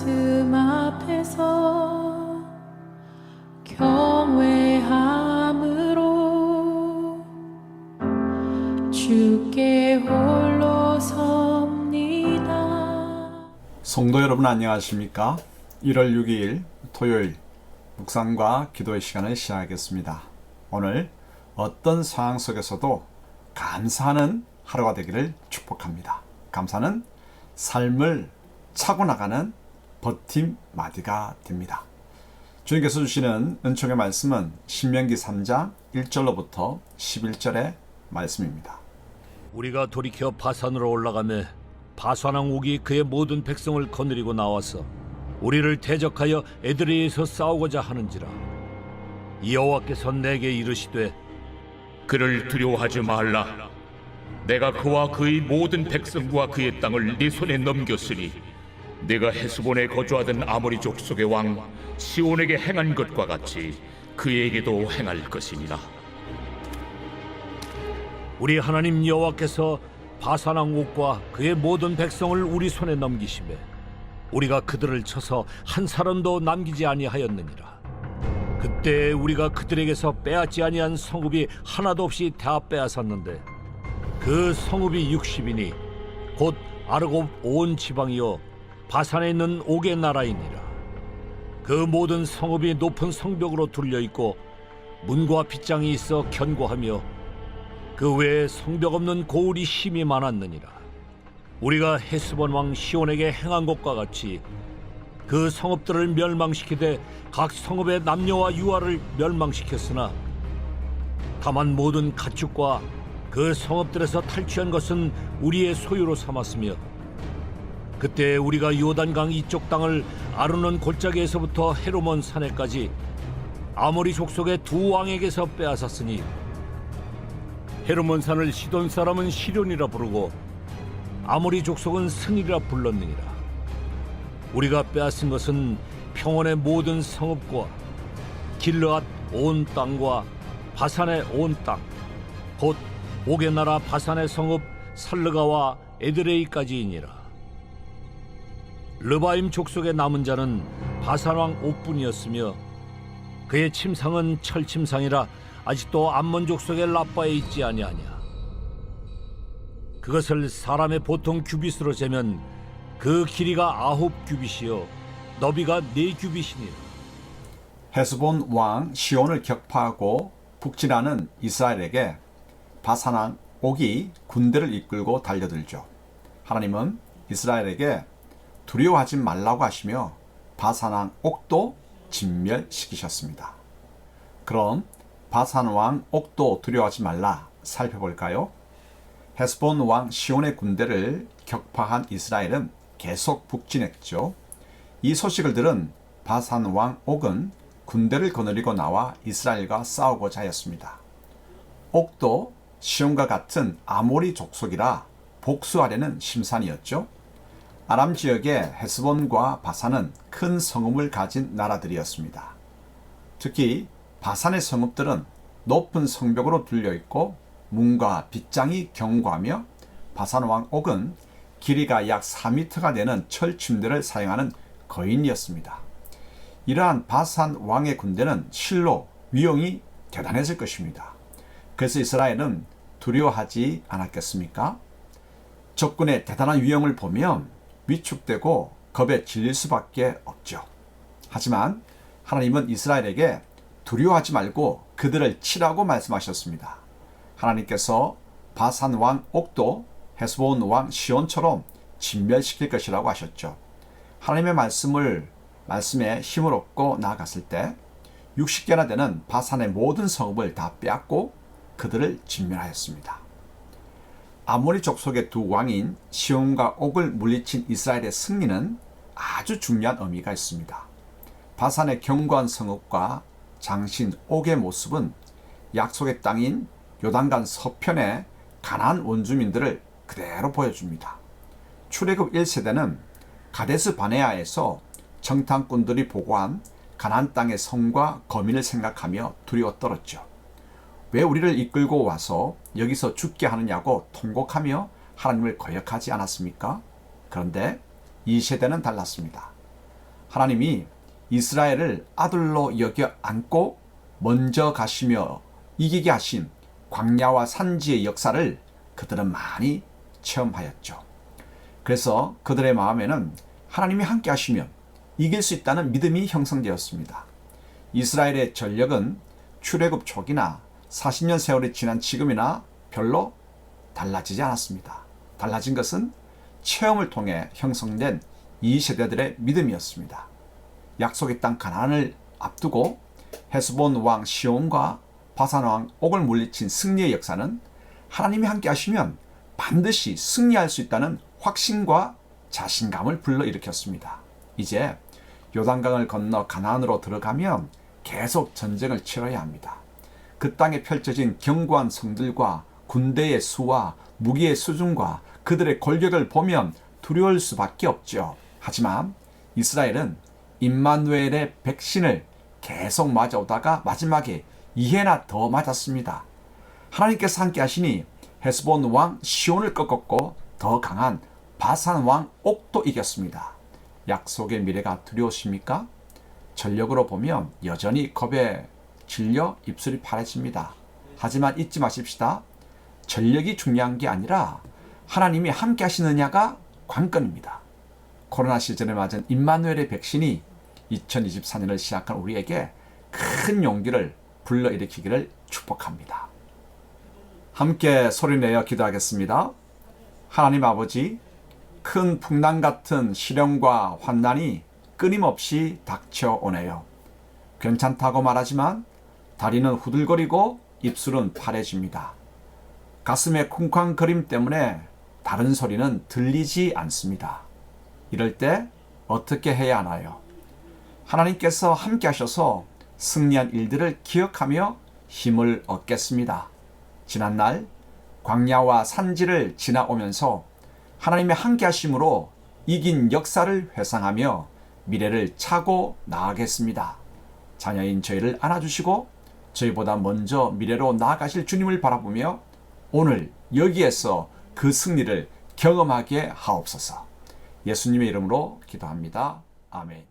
말씀 앞에서 경외함으로 주께 홀로 섭니다. 성도 여러분 안녕하십니까? 1월 6일 토요일 묵상과 기도의 시간을 시작하겠습니다. 오늘 어떤 상황 속에서도 감사하는 하루가 되기를 축복합니다. 감사는 삶을 차고 나가는 버팀 마디가 됩니다. 주님께서 주시는 은총의 말씀은 신명기 3장 1절로부터 11절의 말씀입니다. 우리가 돌이켜 바산으로 올라가매 바산왕 옥이 그의 모든 백성을 거느리고 나와서 우리를 대적하여 에드레에서 싸우고자 하는지라 여호와께서 내게 이르시되 그를 두려워하지 말라. 내가 그와 그의 모든 백성과 그의 땅을 네 손에 넘겼으니 내가 헤스본에 거주하던 아모리 족속의 왕 시온에게 행한 것과 같이 그에게도 행할 것이니라. 우리 하나님 여호와께서 바산왕 옥과 그의 모든 백성을 우리 손에 넘기심에 우리가 그들을 쳐서 한 사람도 남기지 아니하였느니라 그때 우리가 그들에게서 빼앗지 아니한 성읍이 하나도 없이 다 빼앗았는데 그 성읍이 60이니 곧 아르곱 온 지방이요 바산에 있는 옥의 나라이니라 그 모든 성읍이 높은 성벽으로 둘려 있고 문과 빗장이 있어 견고하며 그 외에 성벽 없는 고울이 힘이 많았느니라. 우리가 헤스본 왕 시온에게 행한 것과 같이 그 성읍들을 멸망시키되 각 성읍의 남녀와 유아를 멸망시켰으나 다만 모든 가축과 그 성읍들에서 탈취한 것은 우리의 소유로 삼았으며 그때 우리가 요단강 이쪽 땅을 아르논 골짜기에서부터 헤르몬 산에까지 아모리 족속의 두 왕에게서 빼앗았으니 헤르몬 산을 시돈 사람은 시련이라 부르고 아모리 족속은 승이라 불렀느니라. 우리가 빼앗은 것은 평원의 모든 성읍과 길르앗 온 땅과 바산의 온 땅, 곧 옥의 나라 바산의 성읍 살르가와 에드레이까지이니라. 르바임 족속의 남은 자는 바산 왕 옥뿐이었으며 그의 침상은 철침상이라 아직도 암몬 족속의 라빠에 있지 아니하냐. 그것을 사람의 보통 규빗으로 재면 그 길이가 아홉 규빗이요 너비가 네 규빗이니라. 헤스본 왕 시온을 격파하고 북진하는 이스라엘에게 바산왕 옥이 군대를 이끌고 달려들죠. 하나님은 이스라엘에게 두려워하지 말라고 하시며 바산왕 옥도 진멸시키셨습니다. 그럼 바산왕 옥도 두려워하지 말라 살펴볼까요? 헤스본 왕 시온의 군대를 격파한 이스라엘은 계속 북진했죠. 이 소식을 들은 바산 왕 옥은 군대를 거느리고 나와 이스라엘과 싸우고자 하였습니다. 옥도 시온과 같은 아모리 족속이라 복수하려는 심산이었죠. 아람 지역의 헤스본과 바산은 큰 성읍을 가진 나라들이었습니다. 특히 바산의 성읍들은 높은 성벽으로 둘려 있고 문과 빗장이 견고하며 바산 왕 옥은 길이가 약 4m가 되는 철 침대를 사용하는 거인이었습니다. 이러한 바산 왕의 군대는 실로 위용이 대단했을 것입니다. 그래서 이스라엘은 두려워하지 않았겠습니까? 적군의 대단한 위용을 보면 위축되고 겁에 질릴 수밖에 없죠. 하지만 하나님은 이스라엘에게 두려워하지 말고 그들을 치라고 말씀하셨습니다. 하나님께서 바산 왕 옥도 헤스본 왕 시온처럼 진멸시킬 것이라고 하셨죠. 하나님의 말씀을 말씀에 힘을 얻고 나아갔을 때 60개나 되는 바산의 모든 성읍을 다 빼앗고 그들을 진멸하였습니다. 아모리 족속의 두 왕인 시온과 옥을 물리친 이스라엘의 승리는 아주 중요한 의미가 있습니다. 바산의 견고한 성읍과 장신 옥의 모습은 약속의 땅인 요단강 서편의 가나안 원주민들을 그대로 보여줍니다. 출애굽 1세대는 가데스 바네아에서 정탐꾼들이 보고한 가나안 땅의 성과 거민을 생각하며 두려워 떨었죠. 왜 우리를 이끌고 와서 여기서 죽게 하느냐고 통곡하며 하나님을 거역하지 않았습니까? 그런데 이 세대는 달랐습니다. 하나님이 이스라엘을 아들로 여겨 안고 먼저 가시며 이기게 하신 광야와 산지의 역사를 그들은 많이 체험하였죠. 그래서 그들의 마음에는 하나님이 함께 하시면 이길 수 있다는 믿음이 형성되었습니다. 이스라엘의 전력은 출애굽 초기나 40년 세월이 지난 지금이나 별로 달라지지 않았습니다. 달라진 것은 체험을 통해 형성된 이 세대들의 믿음이었습니다. 약속의 땅 가나안을 앞두고 헤스본 왕 시온과 바산 왕 옥을 물리친 승리의 역사는 하나님이 함께 하시면 반드시 승리할 수 있다는 확신과 자신감을 불러일으켰습니다. 이제 요단강을 건너 가나안으로 들어가면 계속 전쟁을 치러야 합니다. 그 땅에 펼쳐진 견고한 성들과 군대의 수와 무기의 수준과 그들의 골격을 보면 두려울 수밖에 없죠. 하지만 이스라엘은 임마누엘의 백신을 계속 맞아오다가 마지막에 이해나 더 맞았습니다. 하나님께서 함께 하시니 헤스본 왕 시온을 꺾었고 더 강한 바산 왕 옥도 이겼습니다. 약속의 미래가 두려우십니까? 전력으로 보면 여전히 겁에 질려 입술이 파래집니다. 하지만 잊지 마십시다. 전력이 중요한 게 아니라 하나님이 함께 하시느냐가 관건입니다. 코로나 시즌에 맞은 임마누엘의 백신이 2024년을 시작한 우리에게 큰 용기를 불러일으키기를 축복합니다. 함께 소리내어 기도하겠습니다. 하나님 아버지, 큰 풍랑 같은 시련과 환난이 끊임없이 닥쳐오네요. 괜찮다고 말하지만 다리는 후들거리고 입술은 파래집니다. 가슴의 쿵쾅거림 때문에 다른 소리는 들리지 않습니다. 이럴 때 어떻게 해야 하나요? 하나님께서 함께 하셔서 승리한 일들을 기억하며 힘을 얻겠습니다. 지난날 광야와 산지를 지나오면서 하나님의 함께 하심으로 이긴 역사를 회상하며 미래를 차고 나아가겠습니다. 자녀인 저희를 안아주시고 저희보다 먼저 미래로 나아가실 주님을 바라보며 오늘 여기에서 그 승리를 경험하게 하옵소서. 예수님의 이름으로 기도합니다. 아멘.